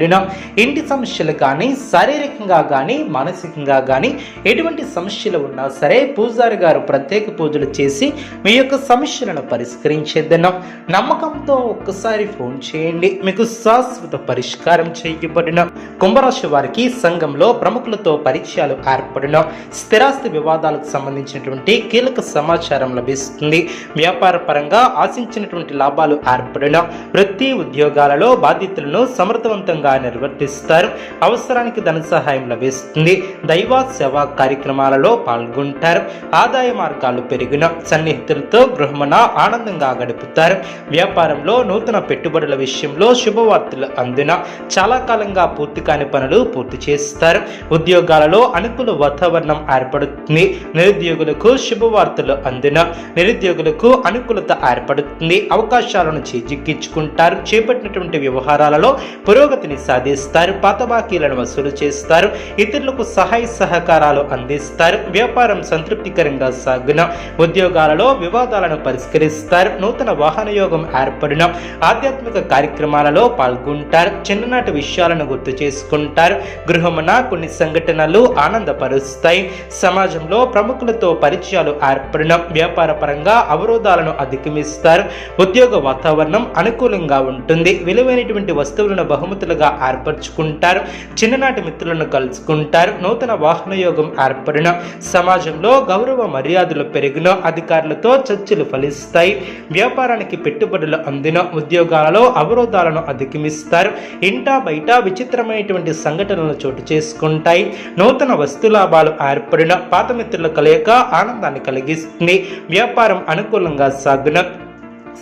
చేయబడిన ఇంటి సమస్యలు కానీ శారీరకంగా కానీ మానసికంగా కానీ ఎటువంటి సమస్యలు ఉన్నా సరే పూజారి గారు ప్రత్యేక పూజలు చేసి మీ యొక్క సమస్యలను పరిష్కరించేద్దాం నమ్మకంతో ఒక్కసారి ఫోన్ చేయండి. మీకు శాశ్వత పరిష్కారం చేయబడిన కుంభరాశి వారికి సంఘంలో ప్రముఖులతో పరిచయాలు ఏర్పడిన స్థిరాస్తి వివాదాలకు సంబంధించినటువంటి కీలక సమాచారం లభిస్తుంది. వ్యాపార పరంగా ఆశించినటువంటి లాభాలు ఏర్పడిన వృత్తి ఉద్యోగాలలో బాధ్యతలను సమర్థవంతంగా నిర్వర్తిస్తారు. అవసరానికి ధన సహాయం లభిస్తుంది. దైవ సేవా కార్యక్రమాలలో పాల్గొంటారు. ఆదాయ మార్గాలు పెరిగిన సన్నిహితులతో గృహమున ఆనందంగా గడుపుతారు. వ్యాపారంలో నూతన పెట్టుబడుల విషయంలో శుభవార్తలు అందిన చాలా కాలంగా పూర్తి కాని పనులు పూర్తి చేస్తారు. ఉద్యోగాలలో అనుకూల వాతావరణం ఏర్పడుతుంది. నిరుద్యోగులకు శుభవార్తలు అందిన నిరుద్యోగులకు అనుకూలత ఏర్పడుతుంది. అవకాశాలను చేజిక్కించుకుంటారు. చేపట్టినటువంటి వ్యవహారాలలో పురోగతి పురోగతిని సాధిస్తారు పాత బాకీలను వసూలు చేస్తారు ఇతరులకు సహాయ సహకారాలు అందిస్తారు వ్యాపారం సంతృప్తికరంగా సాగున ఉద్యోగాలలో వివాదాలను పరిష్కరిస్తారు నూతన వాహన యోగం ఏర్పడిన ఆధ్యాత్మిక కార్యక్రమాలలో పాల్గొంటారు చిన్ననాటి విషయాలను గుర్తు చేసుకుంటారు గృహమున కొన్ని సంఘటనలు ఆనందపరుస్తాయి సమాజంలో ప్రముఖులతో పరిచయాలు ఏర్పడిన వ్యాపార పరంగా అవరోధాలను అధిగమిస్తారు ఉద్యోగ వాతావరణం అనుకూలంగా ఉంటుంది విలువైనటువంటి వస్తువులను బహుమతులుగా ఏర్పరచుకుంటారు. చిన్ననాటి మిత్రులను కలుసుకుంటారు. నూతన వాహన యోగం ఏర్పడిన సమాజంలో గౌరవ మర్యాదలు పెరిగిన అధికారులతో చర్చలు ఫలిస్తాయి. వ్యాపారానికి పెట్టుబడులు అందిన ఉద్యోగాలలో అవరోధాలను అధిగమిస్తారు. ఇంటా బయట విచిత్రమైనటువంటి సంఘటనలు చోటు చేసుకుంటాయి. నూతన వస్తు లాభాలు ఏర్పడిన పాత మిత్రుల కలయిక ఆనందాన్ని కలిగిస్తుంది. వ్యాపారం అనుకూలంగా సాగున.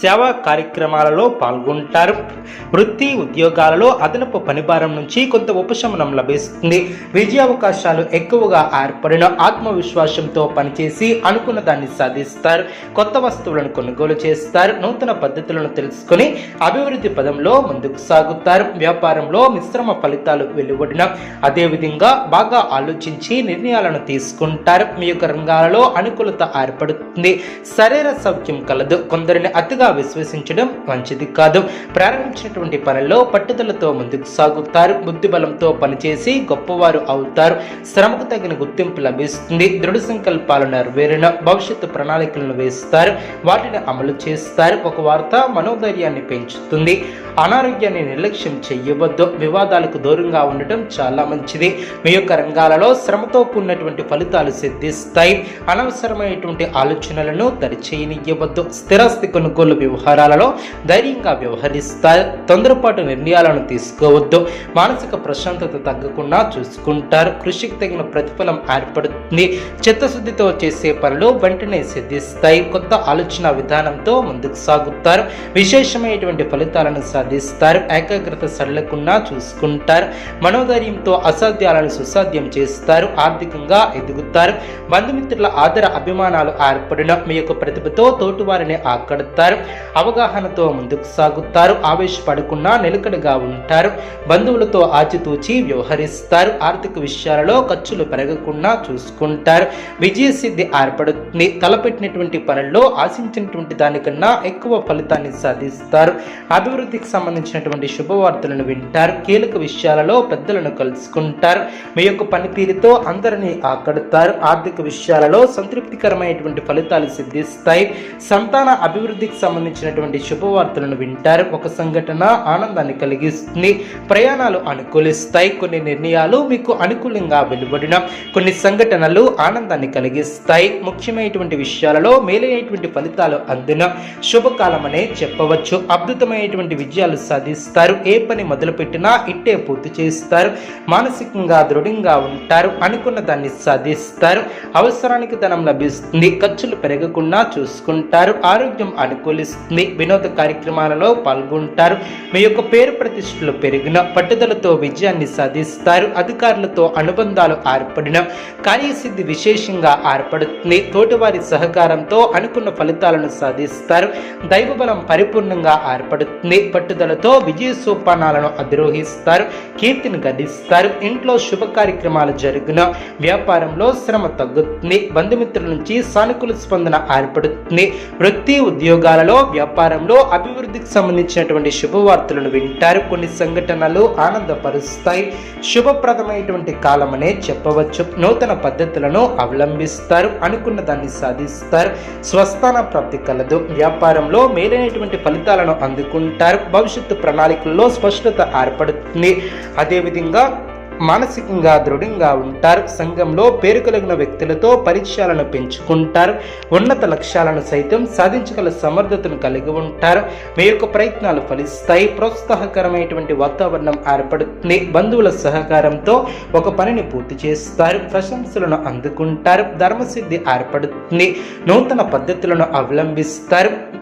సేవా కార్యక్రమాలలో పాల్గొంటారు. వృత్తి ఉద్యోగాలలో అదనపు పనిభారం నుంచి కొంత ఉపశమనం లభిస్తుంది. విజయావకాశాలు ఎక్కువగా ఏర్పడిన ఆత్మవిశ్వాసంతో పనిచేసి అనుకున్న దాన్ని సాధిస్తారు. కొత్త వస్తువులను కొనుగోలు చేస్తారు. నూతన పద్ధతులను తెలుసుకొని అభివృద్ధి పదంలో ముందుకు సాగుతారు. వ్యాపారంలో మిశ్రమ ఫలితాలు వెలువడిన అదేవిధంగా బాగా ఆలోచించి నిర్ణయాలను తీసుకుంటారు. మీ యొక్క రంగాలలో అనుకూలత ఏర్పడుతుంది. శరీర సౌఖ్యం కలదు. కొందరిని అతిగా విశ్వసించడం మంచిది కాదు. ప్రారంభించినటువంటి పనుల్లో పట్టుదలతో ముందుకు సాగుతారు. బుద్ధి బలంతో పనిచేసి గొప్పవారు అవుతారు. శ్రమకు తగిన గుర్తింపు లభిస్తుంది. దృఢ సంకల్పాలు నెరవేరిన భవిష్యత్తు ప్రణాళికలను వేస్తారు. వాటిని అమలు చేస్తారు. ఒక వార్త మనోధైర్యాన్ని పెంచుతుంది. అనారోగ్యాన్ని నిర్లక్ష్యం చేయవద్దు. వివాదాలకు దూరంగా ఉండటం చాలా మంచిది. మీ యొక్క రంగాలలో శ్రమతో కూడినటువంటి ఫలితాలు సిద్ధిస్తాయి. అనవసరమైనటువంటి ఆలోచనలను దరిచేయనివ్వద్దు స్థిరాస్తి కొనుగోలు వ్యవహారాలలో ధైర్యంగా వ్యవహరిస్తారు తొందరపాటు నిర్ణయాలను తీసుకోవద్దు. మానసిక ప్రశాంతత తగ్గకుండా చూసుకుంటారు. కృషికి తగిన ప్రతిఫలం ఏర్పడుతుంది. చిత్తశుద్ధితో చేసే పనులు వెంటనే సిద్ధిస్తాయి. కొత్త ఆలోచన విధానంతో ముందుకు సాగుతారు. విశేషమైనటువంటి ఫలితాలను సాధిస్తారు. ఏకాగ్రత సరళకుండా చూసుకుంటారు. మనోధైర్యంతో అసాధ్యాలను సుసాధ్యం చేస్తారు. ఆర్థికంగా ఎదుగుతారు. బంధుమిత్రుల ఆదర అభిమానాలు ఏర్పడిన మీ యొక్క ప్రతిభతో తోటివారిని ఆకడతారు. అవగాహనతో ముందుకు సాగుతారు. ఆవేశపడకుండా నిలకడగా ఉంటారు. బంధువులతో ఆచితూచి వ్యవహరిస్తారు. ఆర్థిక విషయాలలో ఖర్చులు పెరగకుండా చూసుకుంటారు. విజయసిద్ధి ఏర్పడుతుంది. తలపెట్టినటువంటి పనుల్లో ఆశించినటువంటి దానికన్నా ఎక్కువ ఫలితాన్ని సాధిస్తారు. అభివృద్ధికి సంబంధించినటువంటి శుభవార్తలను వింటారు. కీలక విషయాలలో పెద్దలను కలుసుకుంటారు. మీ యొక్క పనితీరుతో అందరినీ ఆకడతారు. ఆర్థిక విషయాలలో సంతృప్తికరమైనటువంటి ఫలితాలు సిద్ధిస్తాయి. సంతాన అభివృద్ధికి సంబంధించినటువంటి శుభవార్తలను వింటారు. ఒక సంఘటన ఆనందాన్ని కలిగిస్తుంది. ప్రయాణాలు అనుకూలిస్తాయి. కొన్ని నిర్ణయాలు మీకు అనుకూలంగా వెలువడిన కొన్ని సంఘటనలు ఆనందాన్ని కలిగిస్తాయి. ముఖ్యమైనటువంటి విషయాలలో మేలైనటువంటి ఫలితాలు అందిన శుభకాలమనే చెప్పవచ్చు. అద్భుతమైనటువంటి విజయాలు సాధిస్తారు. ఏ పని మొదలుపెట్టినా ఇట్టే పూర్తి చేస్తారు. మానసికంగా దృఢంగా ఉంటారు. అనుకున్న దాన్ని సాధిస్తారు. అవసరానికి ధనం లభిస్తుంది. ఖర్చులు పెరగకుండా చూసుకుంటారు. ఆరోగ్యం అనుకూల అనుకూలిస్తుంది వినోద కార్యక్రమాలలో పాల్గొంటారు. మీ యొక్క పేరు ప్రతిష్టలు పెరిగిన పట్టుదలతో విజయాన్ని సాధిస్తారు. అధికారులతో అనుబంధాలు ఏర్పడిన కార్యసిద్ధి విశేషంగా ఏర్పడుతుంది. తోటివారి సహకారంతో అనుకున్న ఫలితాలను సాధిస్తారు. దైవబలం పరిపూర్ణంగా ఏర్పడుతుంది. పట్టుదలతో విజయ సోపానాలను అధిరోహిస్తారు. కీర్తిని గడిస్తారు. ఇంట్లో శుభ కార్యక్రమాలు జరిగిన వ్యాపారంలో శ్రమ తగ్గుతుంది. బంధుమిత్రుల నుంచి సానుకూల స్పందన ఏర్పడుతుంది. వృత్తి ఉద్యోగాల ఉద్యోగాలలో వ్యాపారంలో అభివృద్ధికి సంబంధించినటువంటి శుభవార్తలను వింటారు. కొన్ని సంఘటనలు ఆనందపరుస్తాయి. శుభప్రదమైనటువంటి కాలమనే చెప్పవచ్చు. నూతన పద్ధతులను అవలంబిస్తారు. అనుకున్న దాన్ని సాధిస్తారు. స్వస్థాన ప్రాప్తి కలదు. వ్యాపారంలో మేలైనటువంటి ఫలితాలను అందుకుంటారు. భవిష్యత్తు ప్రణాళికల్లో స్పష్టత ఏర్పడుతుంది. అదేవిధంగా మానసికంగా దృఢంగా ఉంటారు. సంఘంలో పేరు కలిగిన వ్యక్తులతో పరిచయాలను పెంచుకుంటారు. ఉన్నత లక్ష్యాలను సైతం సాధించగల సమర్థతను కలిగి ఉంటారు. మీ యొక్క ప్రయత్నాలు ఫలిస్తాయి. ప్రోత్సాహకరమైనటువంటి వాతావరణం ఏర్పడుతుంది. బంధువుల సహకారంతో ఒక పనిని పూర్తి చేస్తారు. ప్రశంసలను అందుకుంటారు. ధర్మసిద్ధి ఏర్పడుతుంది. నూతన పద్ధతులను అవలంబిస్తారు.